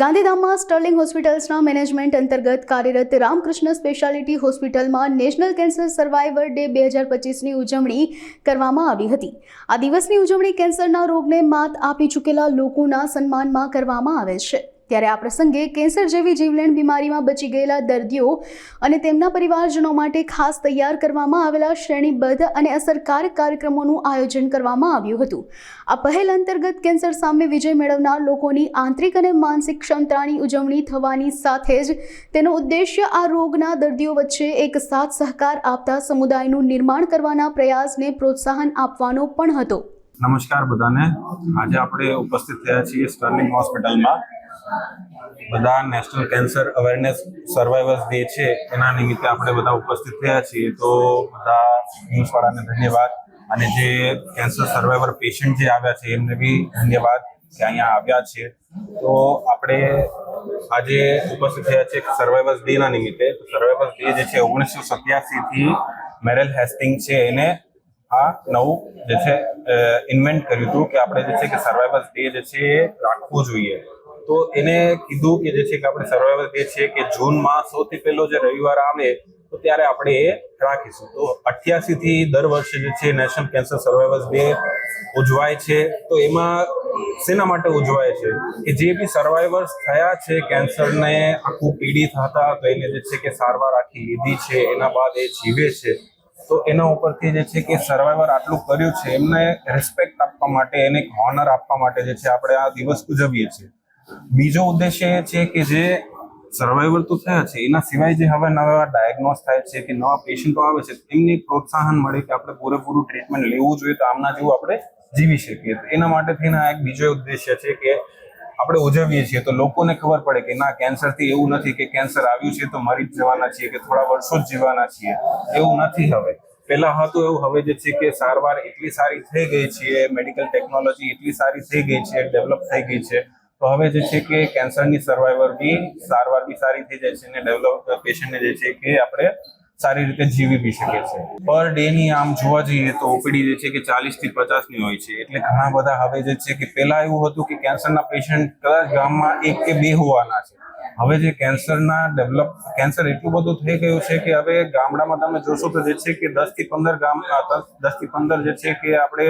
ગાંધીધામમાં Sterling હોસ્પિટલ્સના management અંતર્ગત કાર્યરત રામકૃષ્ણ સ્પેશિયાલિટી હોસ્પિટલમાં નેશનલ કેન્સર સર્વાઈવર ડે બે હજાર પચીસની ઉજવણી કરવામાં આવી હતી. આ દિવસની ઉજવણી કેન્સરના રોગને માત આપી ચૂકેલા લોકોના સન્માનમાં કરવામાં આવે છે. ત્યારે આ પ્રસંગે કેન્સર જેવી જીવલેણ બીમારીમાં બચી ગયેલા દર્દીઓ અને તેમના પરિવારજનો માટે ખાસ તૈયાર કરવામાં આવેલા શ્રેણીબદ્ધ અને અસરકારક કાર્યક્રમોનું આયોજન કરવામાં આવ્યું હતું. આ પહેલ અંતર્ગત કેન્સર સામે વિજય મેળવનાર લોકોની આંતરિક અને માનસિક ક્ષમતાની ઉજવણી થવાની સાથે જ તેનો ઉદ્દેશ્ય આ રોગના દર્દીઓ વચ્ચે એક સાથ સહકાર આપતા સમુદાયનું નિર્માણ કરવાના પ્રયાસને પ્રોત્સાહન આપવાનો પણ હતો. નમસ્કાર બધાને. આજે આપણે ઉપસ્થિત થયા છીએ સ્ટર્લિંગ હોસ્પિટલમાં. બધા national cancer awareness survivors day છે, એના નિમિત્તે આપણે બધા ઉપસ્થિત થયા છીએ. તો બધા ન્યૂઝવાળાને ધન્યવાદ. અને જે કેન્સર સર્વાઈવર પેશન્ટ જે આવ્યા છે, એમને બી ધન્યવાદ કે અહીંયા આવ્યા છે. તો આપણે આજે ઉપસ્થિત થયા છે સર્વાઈવર્સ ડેના નિમિત્તે. સર્વાઈવર્સ ડે જે છે, ઓગણીસો સત્યાસીથી મેરેલ હેસ્ટિંગ છે, એને આ નવું જે છે ઇન્વેન્ટ કર્યું હતું કે આપણે જે છે કે સર્વાઈવર્સ ડે જે છે, એ રાખવું જોઈએ. તો એને કીધું કે જે છે કે આપણે સર્વાઈવલ ડે છે કે જૂનમાં સૌથી પહેલો જે રવિવાર આવે, તો ત્યારે આપણે એ રાખીશું. તો અઠ્યાસી થી દર વર્ષે જે છે નેશનલ કેન્સર સર્વાઈવર્સ ડે ઉજવાય છે. તો એમાં શેના માટે ઉજવાય છે? કે જે બી સર્વાઈવર્સ થયા છે કેન્સરને આખું પીડિત હતા તો એને જે છે કે સારવાર આખી લીધી છે, એના બાદ એ જીવે છે. તો એના ઉપરથી જે છે કે સર્વાઈવર આટલું કર્યું છે, એમને રિસ્પેક્ટ આપવા માટે, એને એક હોનર આપવા માટે જે છે આપણે આ દિવસ ઉજવીએ છીએ. બીજો ઉદ્દેશ્ય એ છે કે જે સર્વાઈવર તો થયા છે, એના સિવાય જે હવે નવા ડાયગ્નોસ થાય છે કે નવા પેશન્ટો આવે છે એમને પ્રોત્સાહન મળે કે આપણે પૂરેપૂરું ટ્રીટમેન્ટ લેવું જોઈએ તો આમના જેવું આપણે જીવી શકીએ. એના માટે થઈને આ એક બીજો ઉદ્દેશ્ય છે કે આપણે ઉજવીએ છીએ. તો લોકોને ખબર પડે કે ના, કેન્સરથી એવું નથી કે કેન્સર આવ્યું છે તો મરી જ જવાના છીએ કે થોડા વર્ષો જ જીવાના છીએ. એવું નથી હવે. પહેલા હતું એવું, હવે જે છે કે સારવાર એટલી સારી થઈ ગઈ છે મેડિકલ ટેકનોલોજી એટલી સારી થઈ ગઈ છે ડેવલપ થઈ ગઈ છે. તો હવે જે છે કે કેન્સરની સર્વાઈવર બી સારવાર બી સારી થઈ જાય છે અને ડેવલપ પેશન્ટને જે છે કે આપણે સારી રીતે જીવી બી શકીએ છીએ. પર ડે ની આમ જોવા જઈએ તો ઓપીડી જે છે કે ચાલીસથી પચાસની હોય છે. એટલે ઘણા બધા હવે જે છે કે પહેલાં એવું હતું કે કેન્સરના પેશન્ટ કદાચ ગામમાં એક કે બે હોવાના છે. હવે જે કેન્સરના ડેવલપ કેન્સર એટલું બધું થઈ ગયું છે કે હવે ગામડામાં તમે જોશો તો જે છે કે દસથી પંદર ગામ દસથી પંદર જે છે કે આપણે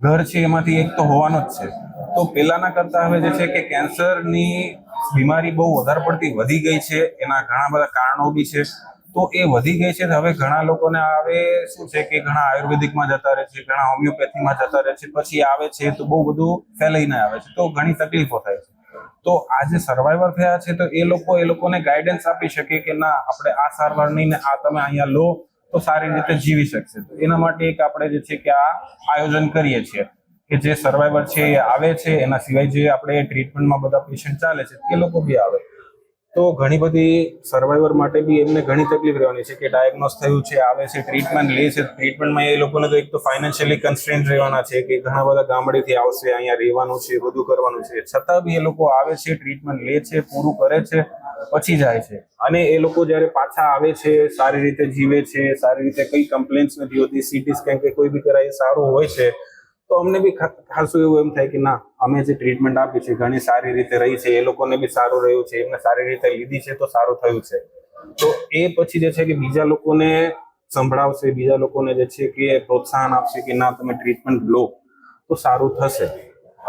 ઘર છે એમાંથી એક તો હોવાનો જ છે. તો પહેલાના કરતા હવે જે છે કે કેન્સરની બીમારી બહુ વધારે પડતી વધી ગઈ છે, એના ઘણા બધા કારણો બી છે. તો એ વધી ગઈ છે હવે ઘણા લોકોને આવે શું છે કે ઘણા આયુર્વેદિકમાં જતા રહે છે, ઘણા હોમિયોપેથીમાં જતા રહે છે, પછી આવે છે તો બહુ બધું ફેલાઈને આવે છે. તો ઘણી તકલીફો થાય છે. તો આ જે સર્વાઈવર થયા છે તો એ લોકો, એ લોકોને ગાઈડન્સ આપી શકે કે ના, આપણે આ સારવાર નહીં ને આ તમે અહીંયા લો તો સારી રીતે જીવી શકશે. તો એના માટે એક આપણે જે છે કે આ આયોજન કરીએ છીએ. કે જે સર્વાઈવર છે એ આવે છે, એના સિવાય જે આપણે ટ્રીટમેન્ટમાં બધા પેશન્ટ ચાલે છે, એ લોકો બી આવે. તો ઘણી બધી સર્વાઈવર માટે બી એમને ઘણી તકલીફ રહેવાની છે કે ડાયગ્નોસ થયું છે, આવે છે ટ્રીટમેન્ટ લે છે. ટ્રીટમેન્ટમાં એ લોકોને તો એક તો ફાઇનાન્શિયલી કન્સ્ટ્રેન્ટ રહેવાના છે કે ઘણા બધા ગામડેથી આવશે, અહીંયા રહેવાનું છે, બધું કરવાનું છે. છતાં બી એ લોકો આવે છે ટ્રીટમેન્ટ લે છે, પૂરું કરે છે, પછી જાય છે. અને એ લોકો જ્યારે પાછા આવે છે, સારી રીતે જીવે છે, સારી રીતે કઈ કમ્પ્લેન્સ નથી હોતી સીટી સ્કેન કે કોઈ બી કરાય સારું હોય છે તો અમને બી ખાસું એવું એમ થાય કે ના, અમે જે ટ્રીટમેન્ટ આપી છે, ઘણી સારી રીતે રહી છે, એ લોકોને બી સારું રહ્યું છે, એમને સારી રીતે લીધી છે, તો સારું થયું છે. તો એ પછી જે છે કે બીજા લોકોને સંભળાવશે, બીજા લોકોને જે છે કે પ્રોત્સાહન આપશે કે ના, તમે ટ્રીટમેન્ટ લો, તો સારું થશે.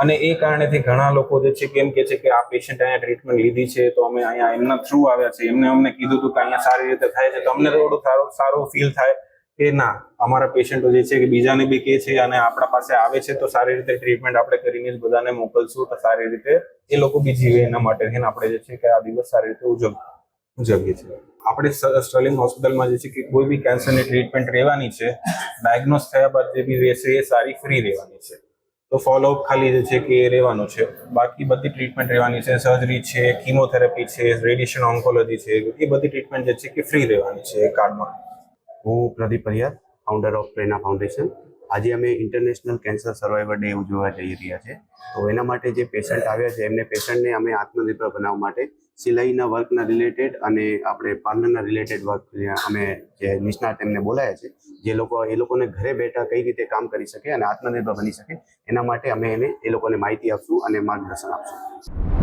અને એ કારણેથી ઘણા લોકો જે છે કેમ કે છે કે આ પેશન્ટ અહીંયા ટ્રીટમેન્ટ લીધી છે, તો અમે અહીંયા એમના થ્રુ આવ્યા છે. એમને અમને કીધું હતું કે અહીંયા સારી રીતે થાય છે, તો અમને થોડું સારું સારું ફીલ થાય. કે ના, અમારા પેશન્ટો જે છે કે બીજાને બી કે છે અને આપણા પાસે આવે છે, તો સારી રીતે ટ્રીટમેન્ટ આપણે કરીને જ બધાને મોકલશું તો સારી રીતે એ લોકો બી જીવે એના માટે થઈને આપણે જે છે કે આ દિવસ સારી રીતે ઉજવ, ઉજવીએ છીએ. આપણે સ્ટર્લિંગ હોસ્પિટલમાં જે છે કે કોઈ બી કેન્સરની ટ્રીટમેન્ટ રહેવાની છે ડાયગ્નોસ થયા બાદ જે બી રહેશે એ સારી ફ્રી રહેવાની છે. તો ફોલોઅપ ખાલી જે છે કે એ રહેવાનું છે. બાકી બધી ટ્રીટમેન્ટ રહેવાની છે સર્જરી છે કીમોથેરાપી છે રેડિયેશન ઓન્કોલોજી છે, એ બધી ટ્રીટમેન્ટ જે છે કે ફ્રી રહેવાની છે કાર્ડમાં હું Pradeep Pariyar founder of Prerana foundation આજે અમે ઇન્ટરનેશનલ કેન્સર સર્વાઈવર ડે ઉજવવા જઈ રહ્યા છે. તો એના માટે જે પેશન્ટ આવ્યા છે, એમને પેશન્ટને અમે આત્મનિર્ભર બનાવવા માટે સિલાઈના વર્કના રિલેટેડ અને આપણે પાર્લરના રિલેટેડ વર્ક અમે જે નિષ્ણાત એમને બોલાયા છે, જે લોકો, એ લોકોને ઘરે બેઠા કઈ રીતે કામ કરી શકે અને આત્મનિર્ભર બની શકે, એના માટે અમે એને એ લોકોને માહિતી આપશું અને માર્ગદર્શન આપશું.